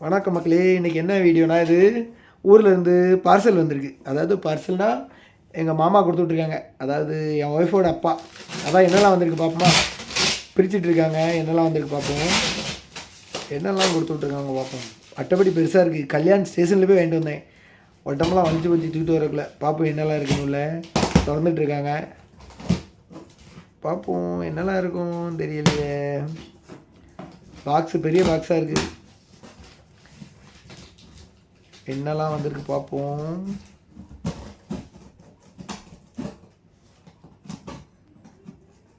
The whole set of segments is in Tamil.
வணக்கம் மக்களே இன்றைக்கி என்ன வீடியோனா இது? ஊரில் இருந்து பார்சல் வந்திருக்கு. அதாவது பார்சல்னால் எங்கள் மாமா கொடுத்து விட்ருக்காங்க அதாவது என் ஒய்ஃபோட அப்பா. அதான் என்னெல்லாம் வந்திருக்கு பார்ப்போமா பிரிச்சுட்டு இருக்காங்க என்னெல்லாம் வந்திருக்கு பார்ப்போம் என்னெல்லாம் கொடுத்து விட்ருக்காங்க பார்ப்போம் அட்டப்படி பெருசாக இருக்குது கல்யாண் ஸ்டேஷனில் போய் வாங்கிட்டு வந்தேன். உடம்பெல்லாம் வலிச்சு வலிச்சு தூக்கிட்டு வரக்குள்ள. பார்ப்போம் என்னெல்லாம் இருக்குன்னு உள்ள. திறந்துட்டு இருக்காங்க பார்ப்போம் என்னெல்லாம் இருக்கும் தெரியலையே. பாக்ஸு பெரிய பாக்ஸாக இருக்குது என்னெல்லாம் வந்திருக்கு பார்ப்போம்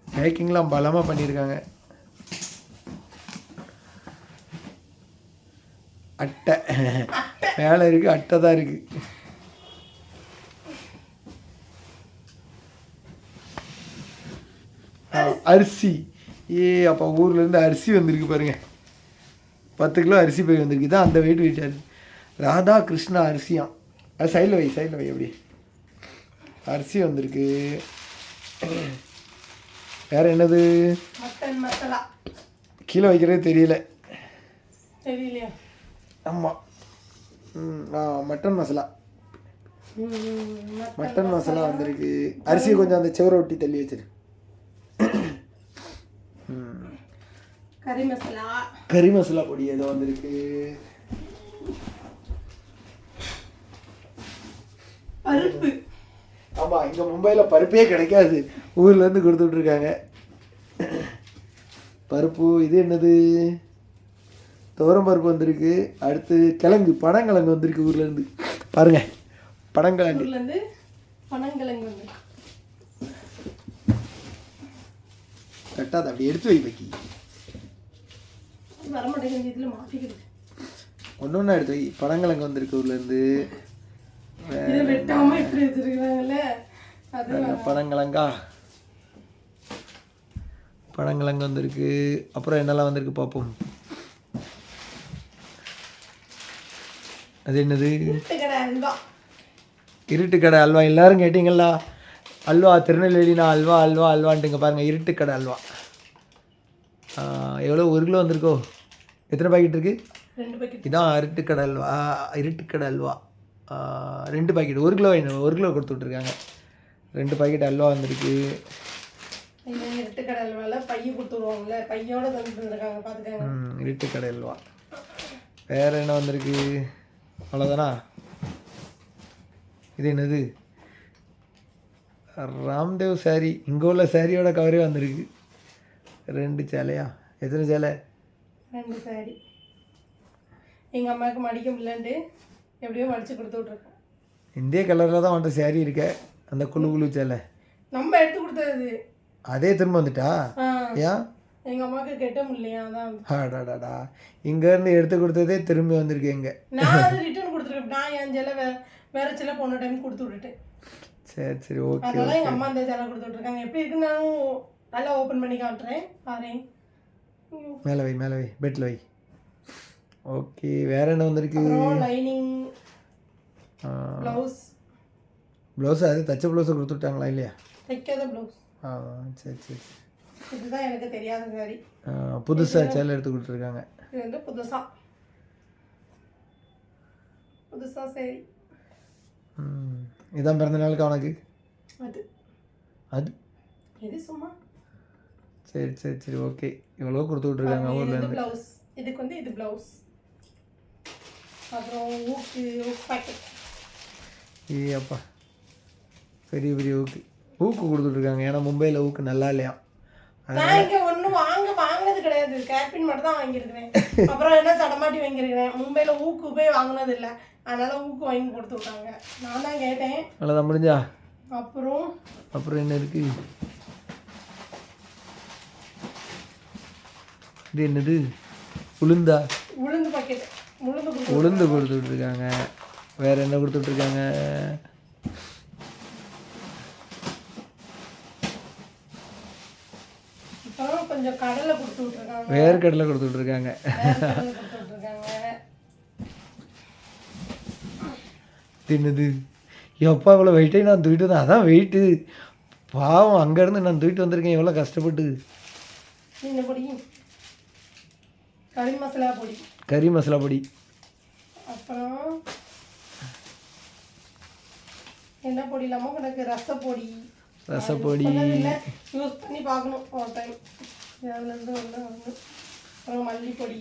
பேக்கிங்லாம் பலமாக பண்ணியிருக்காங்க அட்டை. மேலே இருக்குது அட்டை தான் இருக்குது அரிசி. ஏ அப்போ ஊர்லேருந்து அரிசி வந்திருக்கு பாருங்க. பத்து கிலோ அரிசி போய் வந்திருக்கு. தான் அந்த வெயிட் வெயிட் ராதா கிருஷ்ணா அரிசியாம் அது சைடில் வை சைடில் வை அப்படி அரிசி வந்திருக்கு. வேற என்னது? கீழே வைக்கிறதே தெரியல. தெரியலையா? ஆமாம் மட்டன் மசாலா. மட்டன் மசாலா. வந்திருக்கு. அரிசி கொஞ்சம் அந்த செவரை ஒட்டி தள்ளி வச்சிரு. கறி மசாலா. கறி மசாலா பொடி ஏதோ வந்திருக்கு. பருப்பு. ஆமாம் இங்கே மும்பையில் பருப்பே கிடைக்காது. ஊர்லேருந்து கொடுத்துட்ருக்காங்க. பருப்பு இது என்னது? துவரம் பருப்பு வந்திருக்கு. அடுத்து கிழங்கு பனங்கிழங்கு வந்திருக்கு ஊர்லேருந்து பாருங்க பனங்கிழங்கு. ஊர்ல இருந்து பனங்கிழங்கு கட்டாத அப்படி எடுத்து வை வைக்கி. வரமாட்டேங்குது இதுல மாட்டிக்கிது. ஒன்று ஒன்றா எடுத்து வை. பனங்கிழங்கு வந்திருக்கு ஊர்லேருந்து இதை வெட்டாம இப்படி வச்சிருக்காங்கல்ல அது பனங்கிழங்கா பனங்கிழங்கு வந்திருக்கு. அப்புறம் என்னெல்லாம் வந்திருக்கு பார்ப்போம் அது என்னது? வீட்டு கடை அல்வா. இருட்டு கடை அல்வா. எல்லாரும் கேட்டிங்களா அல்வா திருநெல்வேலினா அல்வா அல்வா அல்வான்ட்டுங்க பாருங்கள் இருட்டு கடை அல்வா எவ்வளோ? ஒரு கிலோ வந்திருக்கோ? எத்தனை பாக்கெட் இருக்குது பாக்கெட் இதான் இருட்டுக்கடை அல்வா. இருட்டுக்கடை அல்வா. ரெண்டு பாக்கெட் ஒரு கிலோ ஒரு கிலோ கொடுத்து விட்ருக்காங்க ரெண்டு பாக்கெட் அல்வா வந்திருக்கு. இந்த இருட்டு கடை அல்வால பைய கொடுத்துருவாங்கல்ல பையோட இருட்டுக்கடை அல்வா. வேறு என்ன வந்திருக்கு? அவ்வளோதானா இது என்னது? ராம்தேவ் சாரி இங்கே உள்ள சாரியோட கவரே வந்திருக்கு. ரெண்டு சேலையா? எத்தனை சேலை? ரெண்டு சாரி எங்க அம்மாவுக்கு மடிக்க முடியலன்ட்டு. எப்படியோ மடிச்சு கொடுத்து விட்ருக்கேன் இந்திய கலரில் தான் வந்துட்டு சாரி இருக்க. அந்த குழு குழு சேலை. நம்ம எடுத்து கொடுத்தது அதே திரும்ப வந்துட்டா? ஏன்? எங்க அம்மாவுக்கு கெட்ட முடியலையா அதான் அடாடாடா. இங்கேருந்து எடுத்து கொடுத்ததே திரும்பி வந்திருக்கு இங்கே. நான் அது ரிட்டர்ன் கொடுத்துருக்கேன். நான் என் செல்ல வேற வேற செல்ல போன டைம் கொடுத்து விட்டுட்டேன். சரி சரி ஓகே அதனால எங்க அம்மா அந்த செல்ல கொடுத்து விட்டுருக்காங்க. எப்படி இருக்குன்னு நல்லா ஓப்பன் பண்ணி காட்டுறேன். பாரு. மேலே வை மேலே வை. பெட்டில் வை. ஓகே வேற என்ன வந்திருக்கு? லைனிங் ப்ளவுஸ் ப்ளவுஸ் அது தச்ச ப்ளவுஸை கொடுத்துட்டாங்களா இல்லையா தைக்காத ப்ளவுஸ் ஆ சரி சரி. இதுதான் எனக்கு தெரியாத சாரி ஆ, புதுசா சேலை எடுத்து கொடுத்துருக்காங்க இது வந்து புதுசா புதுசா சரி இதான் பிறந்த நாளுக்கு அவனுக்கு அது அது இது சும்மா சரி சரி சரி ஓகே இவ்வளோ கொடுத்து விட்ருக்காங்க ஊர்லேருந்து வந்து ப்ளவுஸ் இதுக்கு வந்து இது ப்ளவுஸ் அப்புறம் ஊக்கு ஊக்கு பாக்கெட் ஏ அப்பா. பெரிய பெரிய ஊக்கு. ஊக்கு கொடுத்துட்ருக்காங்க. ஏன்னா மும்பையில் ஊக்கு நல்லா இல்லையா? நான் இங்க ஒண்ணும் வாங்க வாங்கினது கிடையாது. கேட்பின் மட்டும் தான் வாங்கியிருக்கிறேன். அப்புறம் என்ன சடமாட்டி வாங்கியிருக்கிறேன்? மும்பையில ஊக்கு போய் வாங்கினது இல்லை. அதனால ஊக்கு வாங்கி கொடுத்து விட்டாங்க. நான் தான் கேட்டேன். அவ்வளோதான் முடிஞ்சா? அப்புறம்? அப்புறம் என்ன இருக்கு? இது என்னது? உளுந்தா? உளுந்து பாக்கெட் உளுந்து உளுந்து கொடுத்து விட்ருக்காங்க வேற என்ன கொடுத்து விட்ருக்காங்க அப்புறம் கொஞ்சம் கடலை கொடுத்து விட்டுருக்காங்க வேர்க்கடலை கொடுத்து விட்ருக்காங்க என்னது எப்பா இவ்வளோ வெயிட்டே நான் தூக்கிட்டு வந்தேன். அதான் வெயிட்டு பாவம் அங்கேருந்து நான் தூக்கிட்டு வந்திருக்கேன். எவ்வளோ கஷ்டப்பட்டு. கறி மசாலா பொடி. கறி மசாலா பொடி. அப்புறம் என்ன பொடி இல்லாமல் கிடக்கு ரசப்பொடி ரசப்பொடி யூஸ் பண்ணி பார்க்கணும் ஒரு டைம் அதுலேருந்து ஒன்று ஒன்று அப்புறம் மல்லிப்பொடி.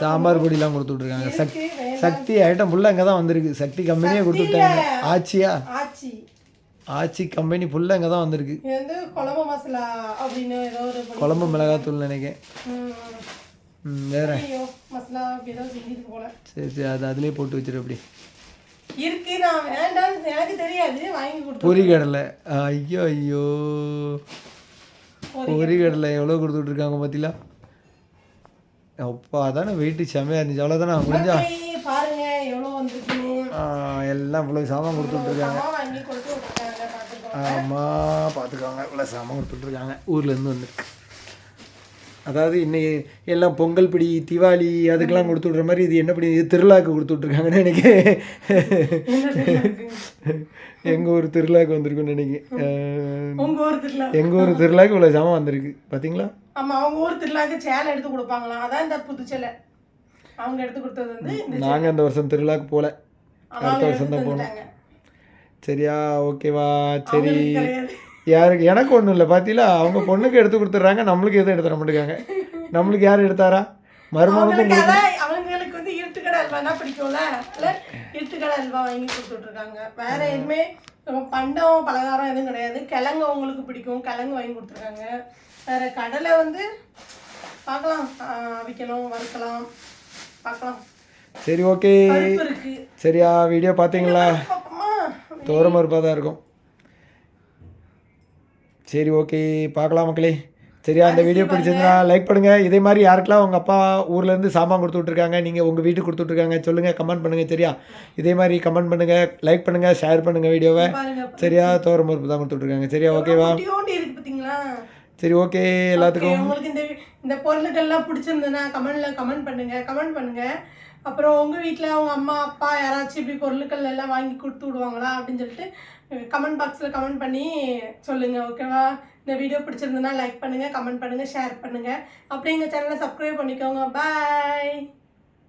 சாம்பார் பொடிலாம் கொடுத்து விட்ருக்காங்க சக் இருக்கு, வேண்டாம். சக்தி ஐட்டம் ஃபுல்லாக இங்கே தான் வந்திருக்கு. சக்தி கம்பெனியே கொடுத்து விட்டாங்க ஆச்சியா? ஆச்சி. ஆச்சி கம்பெனி ஃபுல்லாக இங்கே தான் வந்திருக்கு. வந்து குழம்பு மசாலா அப்படின்னு ஏதோ ஒரு. குழம்பு மிளகாத்தூள் நினைக்கிறேன். ம், வேற. மசாலா சரி சரி. அது அதுலேயே போட்டு வச்சிரு அப்படி. இருக்கு நான் வேண்டாம் எனக்கு தெரியாது வாங்கி கொடுத்து பொரிகடலை ஐயோ ஐயோ. பொரிகடலை எவ்வளோ கொடுத்து விட்ருக்காங்க பார்த்தீங்களா? அப்பா அதானே வெயிட்டு செமையாக இருந்துச்சு. அவ்வளோதானே முடிஞ்சா? பாருங்க எவ்வளோ வந்திருக்குன்னு. ஆ, எல்லாம் இவ்வளோ சாமான் கொடுத்து விட்ருக்காங்க அம்மா வாங்கி கொடுத்து விட்டுருக்காங்க பார்த்துக்கோ ஆமாம் பார்த்துக்கோங்க. இவ்வளோ சாமான் கொடுத்துட்ருக்காங்க. ஊர்லேருந்து வந்திருக்கு அதாவது இன்னைக்கு எல்லாம் பொங்கல் பிடி திவாலி அதுக்கெல்லாம் கொடுத்து விட்ற மாதிரி இது என்ன பிடி இது திருவிழாக்கு கொடுத்து விட்ருக்காங்கன்னு நினைக்கிறேன். எங்கள் ஊர் திருவிழாக்கு வந்திருக்குன்னு திருவிழா. எங்கள் ஊர் திருவிழாக்கு இவ்வளோ சாமான் வந்திருக்கு பார்த்தீங்களா ஆமா அவங்க ஊர் திருவிழாக்கு சேலை எடுத்து கொடுப்பாங்களாம். அதான் இந்த புது சேலை. அவங்க எடுத்து கொடுத்தது வந்து நாங்கள் அந்த வருஷம் திருவிழாக்கு போகல அடுத்த வருஷம் தான் தந்துட்டாங்க. சரியா ஓகேவா. சரி. யாருக்கு? எனக்கு ஒன்றும் இல்லை. பார்த்தீங்களா அவங்க பொண்ணுக்கு எடுத்து கொடுத்துட்றாங்க. நம்மளுக்கு எதுவும் எடுத்து மாட்டேங்காங்க நம்மளுக்கு யார் எடுத்தாரா? மருமகனுக்கும் அவங்களுக்கு வந்து இருட்டுக்கடை அல்வானா பிடிக்கும்ல. அதனால இருட்டுக்கடை அல்வா வாங்கி கொடுத்துட்டு இருக்காங்க வேற எதுவுமே பண்டம் பலகாரம் எதுவும் கிடையாது. கிழங்கு அவங்களுக்கு பிடிக்கும். கிழங்கு வாங்கி கொடுத்துருக்காங்க வேற கடலை வந்து பார்க்கலாம். ஆஹ் அவிக்கணும் வறுக்கலாம். பார்க்கலாம். சரி ஓகே. சரியா வீடியோ பார்த்தீங்களா? பாப்போமா தோரம் மறுப்பாக தான் இருக்கும். சரி ஓகே பார்க்கலாம் மக்களே. சரியா இந்த வீடியோ பிடிச்சிருந்தா லைக் பண்ணுங்கள் இதே மாதிரி யாருக்கெல்லாம் உங்கள் அப்பா ஊர்லேருந்து சாமான் கொடுத்து விட்ருக்காங்க நீங்கள் உங்கள் வீட்டுக்கு கொடுத்து விட்ருக்காங்க சொல்லுங்கள் கமெண்ட் பண்ணுங்கள் சரியா? இதே மாதிரி கமெண்ட் பண்ணுங்கள் லைக் பண்ணுங்கள் ஷேர் பண்ணுங்கள் வீடியோவை சரியா? தோரம் மறுப்பு தான் கொடுத்து விட்ருக்காங்க சரியா? ஓகேவா சரி ஓகே எல்லாத்துக்கும். உங்களுக்கு இந்த இந்த பொருளுக்கெல்லாம் பிடிச்சிருந்ததுன்னா கமெண்ட்ல கமெண்ட் பண்ணுங்க கமெண்ட் பண்ணுங்க. அப்புறம் உங்கள் வீட்டில் அவங்க அம்மா அப்பா யாராச்சும் இப்படி பொருட்கள் எல்லாம் வாங்கி கொடுத்து விடுவாங்களா அப்படின்னு சொல்லிட்டு கமெண்ட் பாக்ஸில் கமெண்ட் பண்ணி சொல்லுங்கள் ஓகேவா இந்த வீடியோ பிடிச்சிருந்ததுன்னா லைக் பண்ணுங்கள் கமெண்ட் பண்ணுங்கள் ஷேர் பண்ணுங்கள் அப்படியே எங்கள் சேனலை சப்ஸ்கிரைப் பண்ணிக்கோங்க. பாய்